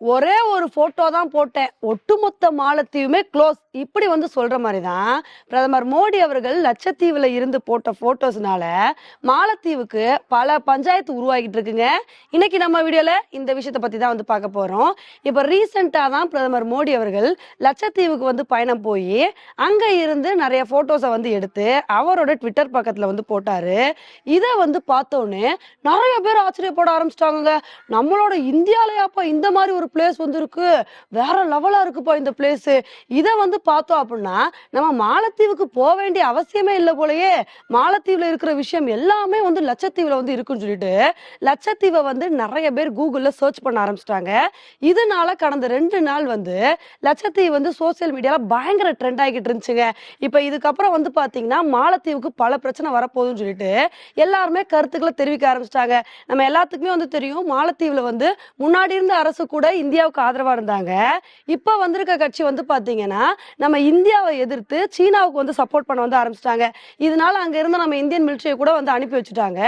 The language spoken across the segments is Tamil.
ஒரே ஒரு போட்டோ தான் போட்டேன். ஒட்டுமொத்த மாலத்தீவுமே க்ளோஸ் இப்படி வந்து சொல்ற மாதிரி தான் பிரதமர் மோடி அவர்கள் லட்சத்தீவுல இருந்து போட்ட போட்டோஸ்னால மாலத்தீவுக்கு பல பஞ்சாயத்து உருவாகிட்டு இருக்குங்க. இன்னைக்கு நம்ம வீடியோல இந்த விஷயத்தை பத்தி தான் வந்து பார்க்க போறோம். இப்போ ரீசெண்டா தான் பிரதமர் மோடி அவர்கள் லட்சத்தீவுக்கு வந்து பயணம் போய் அங்க இருந்து நிறைய போட்டோஸை வந்து எடுத்து அவரோட ட்விட்டர் பக்கத்துல வந்து போட்டாரு. இதை வந்து பார்த்தோன்னே நிறைய பேர் ஆச்சரியப்பட ஆரம்பிச்சிட்டாங்க நம்மளோட இந்தியாலயாப்பா இந்த மாதிரி ஒரு பிளேஸ் வந்து இருக்கு. வேற லெவலா இருக்குப்பா இந்த பிளேஸ் இதை வந்து பார்த்தோம் அப்படின்னா நம்ம மாலத்தீவுக்கு போக வேண்டிய அவசியமே இல்லை போலயே மாலத்தீவுல இருக்கிற விஷயம் எல்லாமே வந்து லட்சத்தீவுல வந்து இருக்குன்னு சொல்லிட்டு லட்சத்தீவை வந்து நிறைய பேர் கூகுள்ல சர்ச் பண்ண ஆரம்பிச்சிட்டாங்க. இதனால கடந்த ரெண்டு நாள் வந்து லட்சத்தீவு வந்து சோசியல் மீடியால பயங்கர ட்ரெண்ட் ஆகிட்டு இருந்துச்சுங்க. இப்போ இதுக்கப்புறம் வந்து பாத்தீங்கன்னா மாலத்தீவுக்கு பல பிரச்சனை வரப்போகுதுன்னு சொல்லிட்டு எல்லாருமே கருத்துக்களை தெரிவிக்க ஆரம்பிச்சிட்டாங்க. நம்ம எல்லாத்துக்குமே வந்து தெரியும் மாலத்தீவுல வந்து முன்னாடி இருந்த அரசு கூட இந்தியாவுக்கு ஆதரவா இருந்தாங்க. இப்போ வந்திருக்க கட்சி வந்து பார்த்தீங்கன்னா நம்ம இந்தியாவை எதிர்த்து சீனாவுக்கு வந்து சப்போர்ட் பண்ண வந்து ஆரம்பிச்சிட்டாங்க. இதனால அங்க இருந்து நம்ம இந்தியன் மிலிட்ரியை கூட வந்து அனுப்பி வச்சுட்டாங்க.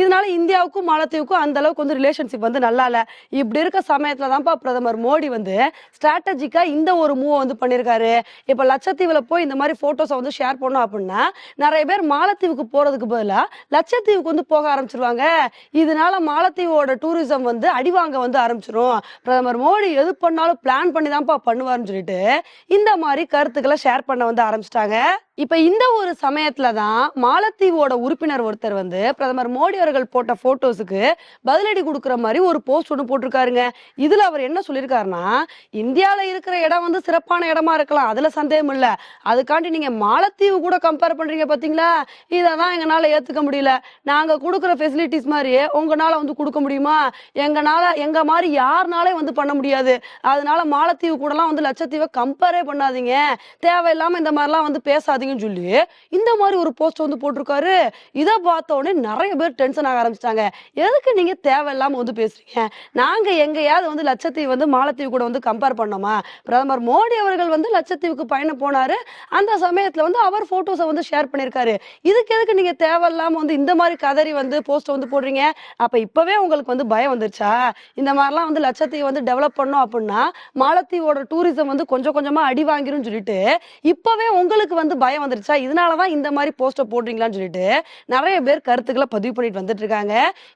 இதனால இந்தியாவுக்கும் மாலத்தீவுக்கும் அந்த அளவுக்கு வந்து ரிலேஷன்ஷிப் வந்து நல்லா இல்ல. இப்படி இருக்க சமயத்துல தான்ப்பா பிரதமர் மோடி வந்து ஸ்ட்ராட்டஜிக்கா இந்த ஒரு மூவை வந்து பண்ணியிருக்காரு இப்ப லட்சத்தீவில் போய் இந்த மாதிரி ஃபோட்டோஸை வந்து ஷேர் பண்ணோம் அப்படின்னா நிறைய பேர் மாலத்தீவுக்கு போறதுக்கு பதிலா லட்சத்தீவுக்கு வந்து போக ஆரம்பிச்சிருவாங்க. இதனால மாலத்தீவோட டூரிசம் வந்து அடிவாங்க வந்து ஆரம்பிச்சிரும். பிரதமர் மோடி எது பண்ணாலும் பிளான் பண்ணி தான்ப்பா பண்ணுவார்னு சொல்லிட்டு இந்த மாதிரி கருத்துக்களை ஷேர் பண்ண வந்து ஆரம்பிச்சிட்டாங்க. இப்ப இந்த ஒரு சமயத்துல தான் மாலத்தீவோட உறுப்பினர் ஒருத்தர் வந்து பிரதமர் மோடி அவர்கள் போட்ட போட்டோஸுக்கு பதிலடி கொடுக்குற மாதிரி ஒரு போஸ்ட் ஒன்று போட்டிருக்காருங்க. இதுல அவர் என்ன சொல்லியிருக்காருன்னா இந்தியாவில் இருக்கிற இடம் வந்து சிறப்பான இடமா இருக்கலாம் அதுல சந்தேகம் இல்ல. அதுக்காண்டி நீங்க மாலத்தீவு கூட கம்பேர் பண்றீங்க பாத்தீங்களா? இததான் எங்களால ஏத்துக்க முடியல. நாங்க கொடுக்குற ஃபெசிலிட்டிஸ் மாதிரி உங்களால வந்து கொடுக்க முடியுமா? எங்கனால எங்க மாதிரி யாருனாலே வந்து பண்ண முடியாது. அதனால மாலத்தீவு கூடலாம் வந்து லட்சத்தீவை கம்பேரே பண்ணாதீங்க. தேவையில்லாம இந்த மாதிரிலாம் வந்து பேசாதீங்கன்னு சொல்லி இந்த மாதிரி ஒரு போஸ்ட் வந்து போட்டிருக்காரு. இதை பார்த்த உடனே நிறைய பேர் டென்ஷன் ஆக ஆரம்பிச்சிட்டாங்க. எதுக்கு நீங்க தேவையில்லாம வந்து பேசுறீங்க? நாங்க எங்கேயாவது வந்து லட்சத்தீவு வந்து மாலத்தீவு கூட வந்து கம்பேர் பண்ணோமா? பிரதமர் மோடி அவர்கள் வந்து லட்சத்தீவுக்கு பயணம் போனாரு. அந்த சமயத்துல வந்து அவர் போட்டோஸை வந்து ஷேர் பண்ணியிருக்காரு. இதுக்கு எதுக்கு நீங்க தேவையில்லாம வந்து இந்த மாதிரி கதறி வந்து போஸ்ட் வந்து போடுறீங்க? அப்ப இப்பவே உங்களுக்கு வந்து பயம் வந்துருச்சா? இந்த மாதிரிலாம் வந்து லட்சத்தீவு வந்து டெவலப் பண்ணோம் அப்படின்னா மாலத்தீவோட டூரிசம் வந்து கொஞ்சம் கொஞ்சமா அடி வாங்கிரும் சொல்லிட்டு இப்பவே உங்களுக்கு வந்து பயம் வந்துருச்சா? இதனாலதான் இந்த மாதிரி போஸ்டர் போடுறீங்களான்னு சொல்லிட்டு நிறைய பேர் கருத்துக்களை பதிவு பண்ணிட்டு வந்துட்டு இருக்காங்க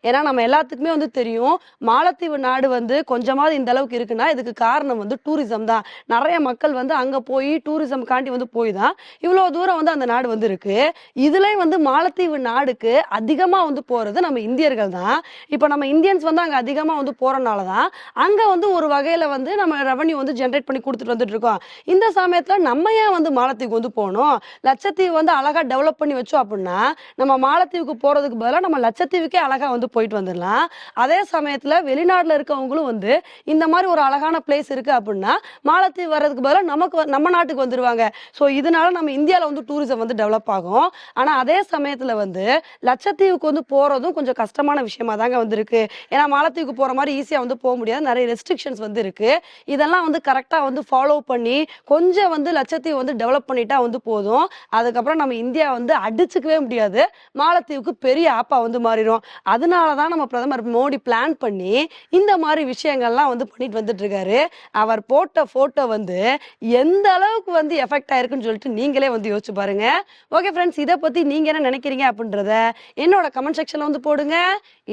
ஏன்னா நம்ம எல்லாத்துக்குமே வந்து தெரியும் மாலத்தீவு நாடு வந்து கொஞ்சமாவது இந்த அளவுக்கு இருக்குன்னா இதுக்கு காரணம் வந்து டூரிசம் தான். நிறைய மக்கள் வந்து அங்கே போய் டூரிசம் காண்டி வந்து போய் தான் இவ்வளோ தூரம் வந்து அந்த நாடு வந்து இருக்கு. இதுலேயும் வந்து மாலத்தீவு நாடுக்கு அதிகமாக வந்து போகிறது நம்ம இந்தியர்கள் தான். இப்போ நம்ம இந்தியன்ஸ் வந்து அங்கே அதிகமாக வந்து போகிறனால தான் அங்கே வந்து ஒரு வகையில் வந்து நம்ம ரெவன்யூ வந்து ஜென்ரேட் பண்ணி கொடுத்துட்டு வந்துட்டு இருக்கோம் இந்த சமயத்தில் நம்ம ஏன் வந்து மாலத்தீவுக்கு வந்து போகணும்? லட்சத்தீவு வந்து அழகாக டெவலப் பண்ணி வச்சோம் அப்படின்னா நம்ம மாலத்தீவுக்கு போகிறதுக்கு பதிலாக நம்ம லட்சத்தீவுக்கே அழகாக வந்து போயிட்டு வந்துடலாம். அதே சமயத்தில் வெளிநாட்டில் இருக்கவங்களும் வந்து இந்த மாதிரி ஒரு அழகான பிளேஸ் இருக்குது அப்படின்னா மாலத்தீவு வர்றதுக்கு பதிலாக நமக்கு வ- நம்ம நாட்டுக்கு வந்துடுவாங்க ஸோ இதனால நம்ம இந்தியாவில் வந்து டூரிசம் வந்து டெவலப் ஆகும். ஆனால் அதே சமயத்தில் வந்து லட்சத்தீவுக்கு வந்து போகிறதும் கொஞ்சம் கஷ்டமான விஷயமா தாங்க வந்து இருக்கு ஏன்னா மாலத்தீவுக்கு போகிற மாதிரி ஈஸியாக வந்து போக முடியாது. நிறைய ரெஸ்ட்ரிக்ஷன்ஸ் வந்து இருக்குது இதெல்லாம் வந்து கரெக்டாக வந்து ஃபாலோ பண்ணி கொஞ்சம் வந்து லட்சத்தீவு வந்து டெவலப் பண்ணிட்டா வந்து போதும். அதுக்கப்புறம் நம்ம இந்தியா வந்து அடிச்சுக்கவே முடியாது. மாலத்தீவுக்கு பெரிய ஆப்பா வந்து மாறிடும் அதனால தான் நம்ம பிரதமர் மோடி பிளான் பண்ணி இந்த மாதிரி விஷயங்கள்லாம் வந்து பண்ணிட்டு வந்துட்டு இருக்காரு அவர் போட்ட போட்டோ வந்து எந்த அளவுக்கு வந்து எஃபெக்ட் ஆயிருக்குன்னு சொல்லிட்டு நீங்களே வந்து யோசிச்சு பாருங்க. ஓகே ஃப்ரெண்ட்ஸ் இதை பத்தி நீங்க என்ன நினைக்கிறீங்க அப்படின்றத என்னோட கமெண்ட் செக்ஷன்ல வந்து போடுங்க.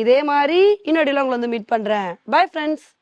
இதே மாதிரி இன்னொடியில் உங்களை வந்து மீட் பண்றேன். Bye friends